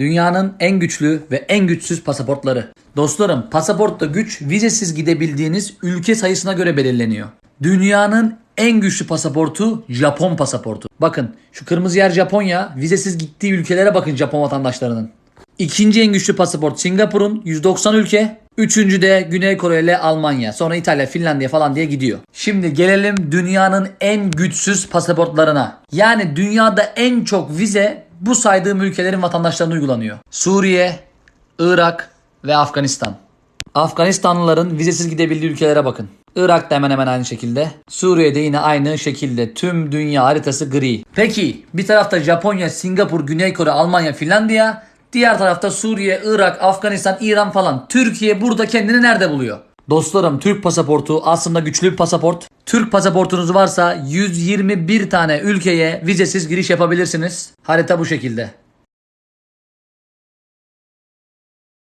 Dünyanın en güçlü ve en güçsüz pasaportları. Dostlarım, pasaportta güç vizesiz gidebildiğiniz ülke sayısına göre belirleniyor. Dünyanın en güçlü pasaportu Japon pasaportu. Bakın şu kırmızı yer Japonya. Vizesiz gittiği ülkelere bakın Japon vatandaşlarının. İkinci en güçlü pasaport Singapur'un 190 ülke. Üçüncü de Güney Kore ile Almanya. Sonra İtalya, Finlandiya falan diye gidiyor. Şimdi gelelim dünyanın en güçsüz pasaportlarına. Yani dünyada en çok vize bu saydığım ülkelerin vatandaşlarına uygulanıyor. Suriye, Irak ve Afganistan. Afganistanlıların vizesiz gidebildiği ülkelere bakın. Irak da hemen hemen aynı şekilde. Suriye'de yine aynı şekilde. Tüm dünya haritası gri. Peki bir tarafta Japonya, Singapur, Güney Kore, Almanya, Finlandiya. Diğer tarafta Suriye, Irak, Afganistan, İran falan. Türkiye burada kendini nerede buluyor? Dostlarım Türk pasaportu aslında güçlü bir pasaport. Türk pasaportunuz varsa 121 tane ülkeye vizesiz giriş yapabilirsiniz. Harita bu şekilde.